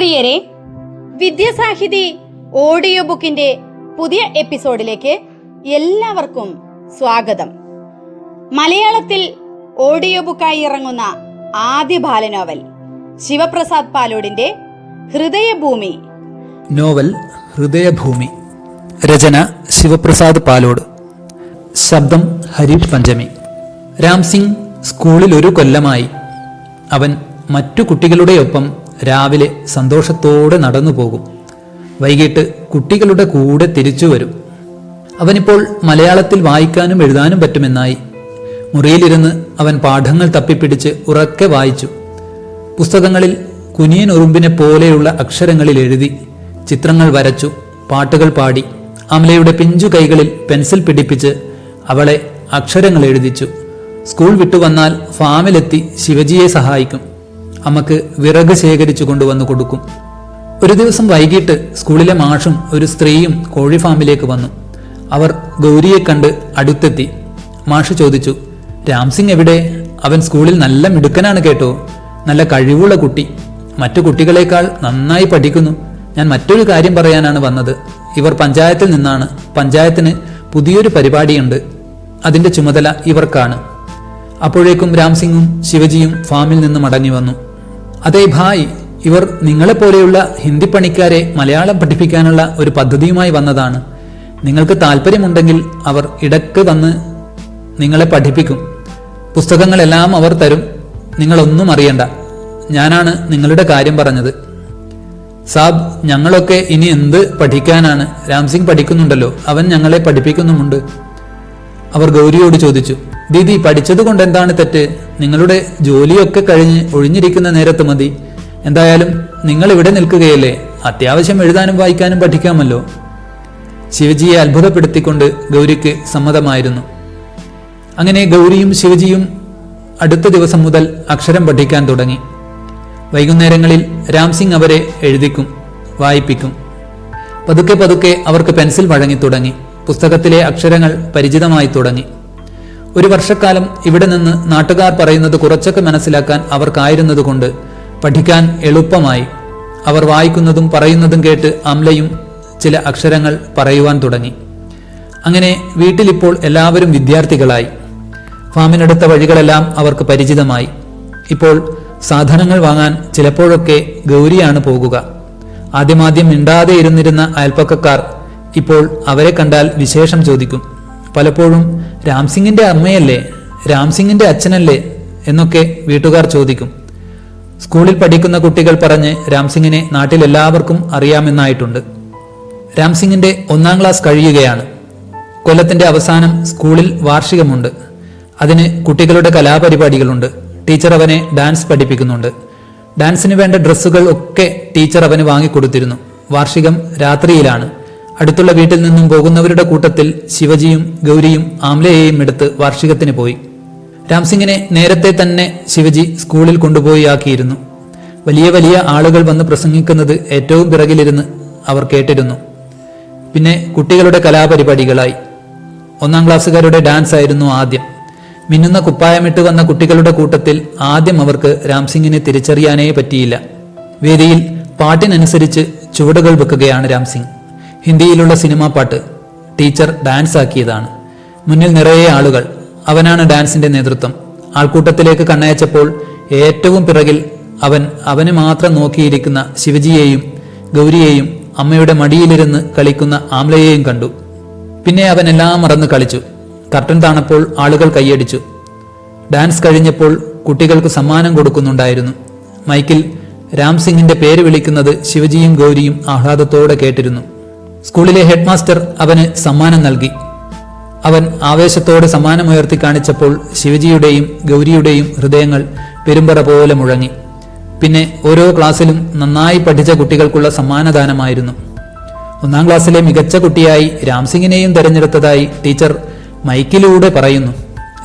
പ്രിയരെ വിദ്യാസാഹിതി ഓഡിയോ ബുക്കിന്റെ പുതിയ എപ്പിസോഡിലേക്ക് എല്ലാവർക്കും സ്വാഗതം. മലയാളത്തിൽ ഓഡിയോ ബുക്കായി ഇറങ്ങുന്ന ആദ്യ ബാലനോവൽ ശിവപ്രസാദ് പാലോടിന്റെ ഹൃദയഭൂമി. നോവൽ ഹൃദയഭൂമി. രചന ശിവപ്രസാദ് പാലോട്. ശബ്ദം ഹരീഷ് പഞ്ചമി. രാംസിംഗ് സ്കൂളിൽ ഒരു കൊല്ലമായി. അവൻ മറ്റു കുട്ടികളുടെയൊപ്പം രാവിലെ സന്തോഷത്തോടെ നടന്നു പോകും. വൈകിട്ട് കുട്ടികളുടെ കൂടെ തിരിച്ചു വരും. അവനിപ്പോൾ മലയാളത്തിൽ വായിക്കാനും എഴുതാനും പറ്റുമെന്നായി. മുറിയിലിരുന്ന് അവൻ പാഠങ്ങൾ തപ്പിപ്പിടിച്ച് ഉറക്കെ വായിച്ചു. പുസ്തകങ്ങളിൽ കുനിയൻ ഉറുമ്പിനെ പോലെയുള്ള അക്ഷരങ്ങളിൽ എഴുതി ചിത്രങ്ങൾ വരച്ചു പാട്ടുകൾ പാടി അമലയുടെ പിഞ്ചു കൈകളിൽ പെൻസിൽ പിടിപ്പിച്ച് അവളെ അക്ഷരങ്ങൾ എഴുതിച്ചു. സ്കൂൾ വിട്ടുവന്നാൽ ഫാമിലെത്തി ശിവജിയെ സഹായിക്കും. അമ്മയ്ക്ക് വിറക് ശേഖരിച്ചു കൊണ്ടുവന്നു കൊടുക്കും. ഒരു ദിവസം വൈകിട്ട് സ്കൂളിലെ മാഷും ഒരു സ്ത്രീയും കോഴി ഫാമിലേക്ക് വന്നു. അവർ ഗൗരിയെ കണ്ട് അടുത്തെത്തി. മാഷ് ചോദിച്ചു രാംസിംഗ് എവിടെ? അവൻ സ്കൂളിൽ നല്ല മിടുക്കനാണ് കേട്ടോ. നല്ല കഴിവുള്ള കുട്ടി. മറ്റു കുട്ടികളെക്കാൾ നന്നായി പഠിക്കുന്നു. ഞാൻ മറ്റൊരു കാര്യം പറയാനാണ് വന്നത്. ഇവർ പഞ്ചായത്തിൽ നിന്നാണ്. പഞ്ചായത്തിന് പുതിയൊരു പരിപാടിയുണ്ട്. അതിന്റെ ചുമതല ഇവർക്കാണ്. അപ്പോഴേക്കും രാംസിംഗും ശിവജിയും ഫാമിൽ നിന്ന് മടങ്ങി വന്നു. അതെ ഭായ് ഇവർ നിങ്ങളെപ്പോലെയുള്ള ഹിന്ദി പണിക്കാരെ മലയാളം പഠിപ്പിക്കാനുള്ള ഒരു പദ്ധതിയുമായി വന്നതാണ്. നിങ്ങൾക്ക് താല്പര്യമുണ്ടെങ്കിൽ അവർ ഇടയ്ക്ക് വന്ന് നിങ്ങളെ പഠിപ്പിക്കും. പുസ്തകങ്ങളെല്ലാം അവർ തരും. നിങ്ങളൊന്നും അറിയണ്ട. ഞാനാണ് നിങ്ങളുടെ കാര്യം പറഞ്ഞത്. സാബ് ഞങ്ങളൊക്കെ ഇനി എന്ത് പഠിക്കാനാണ്? രാംസിംഗ് പഠിക്കുന്നുണ്ടല്ലോ. അവൻ ഞങ്ങളെ പഠിപ്പിക്കുന്നുമുണ്ട്. അവർ ഗൗരിയോട് ചോദിച്ചു. ദീദി പഠിച്ചത് കൊണ്ട് എന്താണ് തെറ്റ്? നിങ്ങളുടെ ജോലിയൊക്കെ കഴിഞ്ഞ് ഒഴിഞ്ഞിരിക്കുന്ന നേരത്ത് മതി. എന്തായാലും നിങ്ങൾ ഇവിടെ നിൽക്കുകയല്ലേ? അത്യാവശ്യം എഴുതാനും വായിക്കാനും പഠിക്കാമല്ലോ. ശിവജിയെ അത്ഭുതപ്പെടുത്തിക്കൊണ്ട് ഗൗരിക്ക് സമ്മതമായിരുന്നു. അങ്ങനെ ഗൗരിയും ശിവജിയും അടുത്ത ദിവസം മുതൽ അക്ഷരം പഠിക്കാൻ തുടങ്ങി. വൈകുന്നേരങ്ങളിൽ രാംസിംഗ് അവരെ എഴുതിക്കും വായിപ്പിക്കും. പതുക്കെ പതുക്കെ അവർക്ക് പെൻസിൽ വഴങ്ങി തുടങ്ങി. പുസ്തകത്തിലെ അക്ഷരങ്ങൾ പരിചിതമായി തുടങ്ങി. ഒരു വർഷക്കാലം ഇവിടെ നിന്ന് നാട്ടുകാർ പറയുന്നത് കുറച്ചൊക്കെ മനസ്സിലാക്കാൻ അവർക്കായിരുന്നതുകൊണ്ട് പഠിക്കാൻ എളുപ്പമായി. അവർ വായിക്കുന്നതും പറയുന്നതും കേട്ട് അംലയും ചില അക്ഷരങ്ങൾ പറയുവാൻ തുടങ്ങി. അങ്ങനെ വീട്ടിലിപ്പോൾ എല്ലാവരും വിദ്യാർത്ഥികളായി. ഫാമിനടുത്ത വഴികളെല്ലാം അവർക്ക് പരിചിതമായി. ഇപ്പോൾ സാധനങ്ങൾ വാങ്ങാൻ ചിലപ്പോഴൊക്കെ ഗൗരിയാണ് പോകുക. ആദ്യമാദ്യം മിണ്ടാതെ ഇരുന്നിരുന്ന അയൽപ്പക്കക്കാർ ഇപ്പോൾ അവരെ കണ്ടാൽ വിശേഷം ചോദിക്കും. പലപ്പോഴും രാംസിംഗിന്റെ അമ്മയല്ലേ? രാംസിംഗിന്റെ അച്ഛനല്ലേ? എന്നൊക്കെ വീട്ടുകാർ ചോദിക്കും. സ്കൂളിൽ പഠിക്കുന്ന കുട്ടികൾ പറഞ്ഞ് രാംസിംഗിനെ നാട്ടിലെല്ലാവർക്കും അറിയാമെന്നായിട്ടുണ്ട്. രാംസിംഗിന്റെ ഒന്നാം ക്ലാസ് കഴിയുകയാണ്. കൊല്ലത്തിന്റെ അവസാനം സ്കൂളിൽ വാർഷികമുണ്ട്. അതിന് കുട്ടികളുടെ കലാപരിപാടികളുണ്ട്. ടീച്ചർ അവനെ ഡാൻസ് പഠിപ്പിക്കുന്നുണ്ട്. ഡാൻസിന് വേണ്ട ഡ്രസ്സുകൾ ഒക്കെ ടീച്ചർ അവന് വാങ്ങിക്കൊടുത്തിരുന്നു. വാർഷികം രാത്രിയിലാണ്. അടുത്തുള്ള വീട്ടിൽ നിന്നും പോകുന്നവരുടെ കൂട്ടത്തിൽ ശിവജിയും ഗൗരിയും ആംലയെയും എടുത്ത് വാർഷികത്തിന് പോയി. രാംസിംഗിനെ നേരത്തെ തന്നെ ശിവജി സ്കൂളിൽ കൊണ്ടുപോയി ആക്കിയിരുന്നു. വലിയ വലിയ ആളുകൾ വന്ന് പ്രസംഗിക്കുന്നത് ഏറ്റവും പിറകിലിരുന്ന് അവർ കേട്ടിരുന്നു. പിന്നെ കുട്ടികളുടെ കലാപരിപാടികളായി. ഒന്നാം ക്ലാസ്സുകാരുടെ ഡാൻസ് ആയിരുന്നു ആദ്യം. മിന്നുന്ന കുപ്പായമിട്ട് വന്ന കുട്ടികളുടെ കൂട്ടത്തിൽ ആദ്യം അവർക്ക് രാംസിംഗിനെ തിരിച്ചറിയാനേ പറ്റിയില്ല. വേദിയിൽ പാട്ടിനനുസരിച്ച് ചുവടുകൾ വെക്കുകയാണ് രാംസിംഗ്. ഹിന്ദിയിലുള്ള സിനിമാ പാട്ട് ടീച്ചർ ഡാൻസ് ആക്കിയതാണ്. മുന്നിൽ നിറയെ ആളുകൾ. അവനാണ് ഡാൻസിന്റെ നേതൃത്വം. ആൾക്കൂട്ടത്തിലേക്ക് കണ്ണയച്ചപ്പോൾ ഏറ്റവും പിറകിൽ അവൻ അവന് മാത്രം നോക്കിയിരിക്കുന്ന ശിവജിയെയും ഗൗരിയെയും അമ്മയുടെ മടിയിലിരുന്ന് കളിക്കുന്ന ആംലയെയും കണ്ടു. പിന്നെ അവൻ എല്ലാം മറന്ന് കളിച്ചു. കർട്ടൻ താണപ്പോൾ ആളുകൾ കൈയടിച്ചു. ഡാൻസ് കഴിഞ്ഞപ്പോൾ കുട്ടികൾക്ക് സമ്മാനം കൊടുക്കുന്നുണ്ടായിരുന്നു. മൈക്കിൽ രാം സിംഗിന്റെ പേര് വിളിക്കുന്നത് ശിവജിയും ഗൗരിയും ആഹ്ലാദത്തോടെ കേട്ടിരുന്നു. സ്കൂളിലെ ഹെഡ് മാസ്റ്റർ അവന് സമ്മാനം നൽകി. അവൻ ആവേശത്തോടെ സമ്മാനമുയർത്തി കാണിച്ചപ്പോൾ ശിവജിയുടെയും ഗൗരിയുടെയും ഹൃദയങ്ങൾ പെരുമ്പറ പോലെ മുഴങ്ങി. പിന്നെ ഓരോ ക്ലാസ്സിലും നന്നായി പഠിച്ച കുട്ടികൾക്കുള്ള സമ്മാനദാനമായിരുന്നു. ഒന്നാം ക്ലാസ്സിലെ മികച്ച കുട്ടിയായി രാംസിംഗിനെയും തെരഞ്ഞെടുത്തതായി ടീച്ചർ മൈക്കിലൂടെ പറയുന്നു.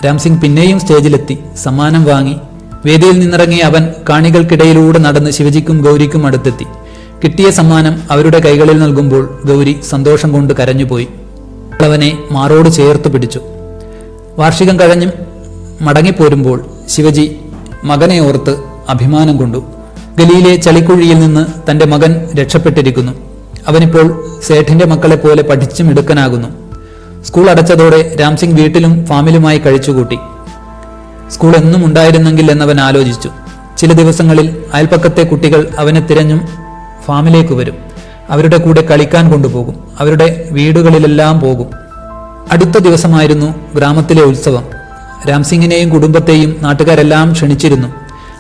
രാംസിംഗ് പിന്നെയും സ്റ്റേജിലെത്തി സമ്മാനം വാങ്ങി. വേദിയിൽ നിന്നിറങ്ങി അവൻ കാണികൾക്കിടയിലൂടെ നടന്ന് ശിവജിക്കും ഗൗരിക്കും അടുത്തെത്തി. കിട്ടിയ സമ്മാനം അവരുടെ കൈകളിൽ നൽകുമ്പോൾ ഗൗരി സന്തോഷം കൊണ്ട് കരഞ്ഞുപോയി. അവനെ മാറോട് ചേർത്ത് പിടിച്ചു. വാർഷികം കഴിഞ്ഞും മടങ്ങിപ്പോരുമ്പോൾ ശിവജി മകനെ ഓർത്ത് അഭിമാനം കൊണ്ടു. ഗലിയിലെ ചളിക്കുഴിയിൽ നിന്ന് തന്റെ മകൻ രക്ഷപ്പെട്ടിരിക്കുന്നു. അവനിപ്പോൾ സേഠിന്റെ മക്കളെ പോലെ പഠിച്ചും എടുക്കനാകുന്നു സ്കൂൾ അടച്ചതോടെ രാംസിംഗ് വീട്ടിലും ഫാമിലുമായി കഴിച്ചുകൂട്ടി. സ്കൂൾ എന്നും ഉണ്ടായിരുന്നെങ്കിൽ എന്നവൻ ആലോചിച്ചു. ചില ദിവസങ്ങളിൽ അയൽപ്പക്കത്തെ കുട്ടികൾ അവനെ തിരഞ്ഞും ഫാമിലേക്ക് വരും. അവരുടെ കൂടെ കളിക്കാൻ കൊണ്ടുപോകും. അവരുടെ വീടുകളിലെല്ലാം പോകും. അടുത്ത ദിവസമായിരുന്നു ഗ്രാമത്തിലെ ഉത്സവം. രാംസിംഗിനെയും കുടുംബത്തെയും നാട്ടുകാരെല്ലാം ക്ഷണിച്ചിരുന്നു.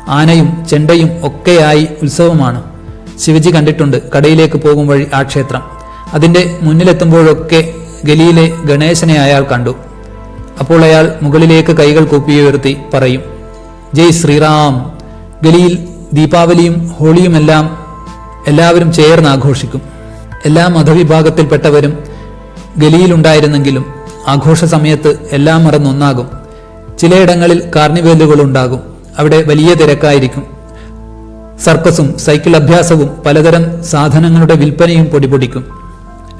ആനയും ചെണ്ടയും ഒക്കെയായി ഉത്സവമാണ്. ശിവജി കണ്ടിട്ടുണ്ട് കടയിലേക്ക് പോകും വഴി ആ ക്ഷേത്രം. അതിന്റെ മുന്നിലെത്തുമ്പോഴൊക്കെ ഗലിയിലെ ഗണേശനെ അയാൾ കണ്ടു. അപ്പോൾ അയാൾ മുകളിലേക്ക് കൈകൾ കൂപ്പിയുയർത്തി പറയും ജയ് ശ്രീറാം. ഗലിയിൽ ദീപാവലിയും ഹോളിയുമെല്ലാം എല്ലാവരും ചേർന്ന് ആഘോഷിക്കും. എല്ലാ മതവിഭാഗത്തിൽപ്പെട്ടവരും ഗലിയിലുണ്ടായിരുന്നെങ്കിലും ആഘോഷ സമയത്ത് എല്ലാം മറന്നൊന്നാകും ചിലയിടങ്ങളിൽ കാർണിവലുകളുണ്ടാകും. അവിടെ വലിയ തിരക്കായിരിക്കും. സർക്കസും സൈക്കിൾ അഭ്യാസവും പലതരം സാധനങ്ങളുടെ വിൽപ്പനയും പൊടിപൊടിക്കും.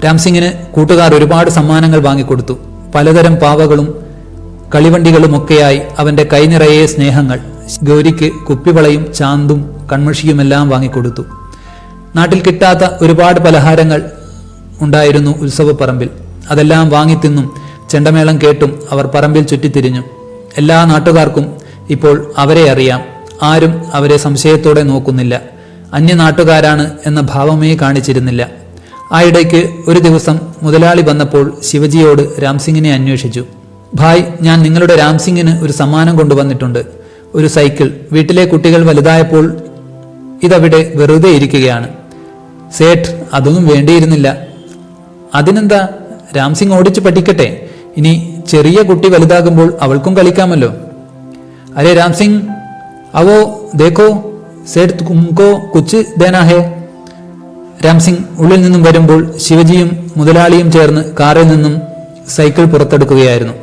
രാംസിംഗിന് കൂട്ടുകാർ ഒരുപാട് സമ്മാനങ്ങൾ വാങ്ങിക്കൊടുത്തു. പലതരം പാവകളും കളിവണ്ടികളുമൊക്കെയായി അവന്റെ കൈനിറയെ സ്നേഹങ്ങൾ ഗൗരിക്ക് കുപ്പിവളയും ചാന്തും കൺമഷിയുമെല്ലാം വാങ്ങിക്കൊടുത്തു. നാട്ടിൽ കിട്ടാത്ത ഒരുപാട് പലഹാരങ്ങൾ ഉണ്ടായിരുന്നു ഉത്സവപ്പറമ്പിൽ അതെല്ലാം വാങ്ങി വാങ്ങിത്തിന്നും ചെണ്ടമേളം കേട്ടും അവർ പറമ്പിൽ ചുറ്റിത്തിരിഞ്ഞു. എല്ലാ നാട്ടുകാർക്കും ഇപ്പോൾ അവരെ അറിയാം. ആരും അവരെ സംശയത്തോടെ നോക്കുന്നില്ല. അന്യ നാട്ടുകാരാണ് എന്ന ഭാവമേ കാണിച്ചിരുന്നില്ല. ആ ഇടയ്ക്ക് ഒരു ദിവസം മുതലാളി വന്നപ്പോൾ ശിവജിയോട് രാംസിംഗിനെ അന്വേഷിച്ചു. ഭായ് ഞാൻ നിങ്ങളുടെ രാംസിംഗിന് ഒരു സമ്മാനം കൊണ്ടുവന്നിട്ടുണ്ട്. ഒരു സൈക്കിൾ. വീട്ടിലെ കുട്ടികൾ വലുതായപ്പോൾ ഇതവിടെ വെറുതെ ഇരിക്കുകയാണ്. സേഠ് അതൊന്നും വേണ്ടിയിരുന്നില്ല. അതിനെന്താ? രാംസിംഗ് ഓടിച്ച് പഠിക്കട്ടെ. ഇനി ചെറിയ കുട്ടി വലുതാകുമ്പോൾ അവൾക്കും കളിക്കാമല്ലോ. അരെ രാംസിംഗ് അവോ ദേഖോ സേഠ് തുമക്കോ കുച്ച് ദേനാ ഹേ രാംസിംഗ് ഉള്ളിൽ നിന്നും വരുമ്പോൾ ശിവജിയും മുതലാളിയും ചേർന്ന് കാറിൽ നിന്നും സൈക്കിൾ പുറത്തെടുക്കുകയായിരുന്നു.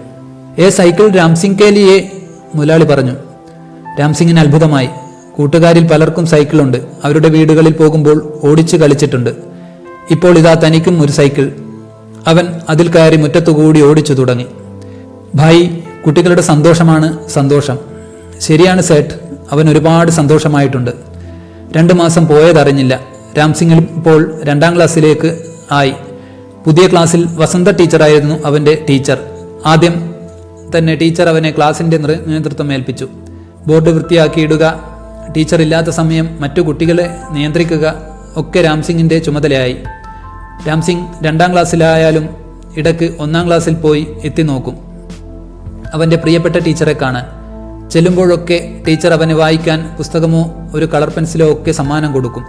ഏ സൈക്കിൾ രാംസിംഗ് കെ ലിയേ? മുതലാളി പറഞ്ഞു. രാംസിംഗിന് അത്ഭുതമായി. കൂട്ടുകാരിൽ പലർക്കും സൈക്കിളുണ്ട്. അവരുടെ വീടുകളിൽ പോകുമ്പോൾ ഓടിച്ചു കളിച്ചിട്ടുണ്ട്. ഇപ്പോൾ ഇതാ തനിക്കും ഒരു സൈക്കിൾ. അവൻ അതിൽ കയറി മുറ്റത്തുകൂടി ഓടിച്ചു തുടങ്ങി. ഭായി കുട്ടികളുടെ സന്തോഷമാണ് സന്തോഷം. ശരിയാണ് സേട്ട്. അവൻ ഒരുപാട് സന്തോഷമായിട്ടുണ്ട്. രണ്ടു മാസം പോയതറിഞ്ഞില്ല. രാംസിംഗ് ഇപ്പോൾ രണ്ടാം ക്ലാസ്സിലേക്ക് ആയി. പുതിയ ക്ലാസ്സിൽ വസന്ത ടീച്ചറായിരുന്നു അവന്റെ ടീച്ചർ. ആദ്യം തന്നെ ടീച്ചർ അവനെ ക്ലാസിന്റെ നേതൃത്വം ഏൽപ്പിച്ചു. ബോർഡ് വൃത്തിയാക്കിയിടുക ടീച്ചർ ഇല്ലാത്ത സമയം മറ്റു കുട്ടികളെ നിയന്ത്രിക്കുക ഒക്കെ രാംസിംഗിന്റെ ചുമതലയായി. രാംസിംഗ് രണ്ടാം ക്ലാസ്സിലായാലും ഇടയ്ക്ക് ഒന്നാം ക്ലാസ്സിൽ പോയി എത്തി നോക്കും. അവന്റെ പ്രിയപ്പെട്ട ടീച്ചറെ കാണാൻ. ചെല്ലുമ്പോഴൊക്കെ ടീച്ചർ അവന് വായിക്കാൻ പുസ്തകമോ ഒരു കളർ പെൻസിലോ ഒക്കെ സമ്മാനം കൊടുക്കും.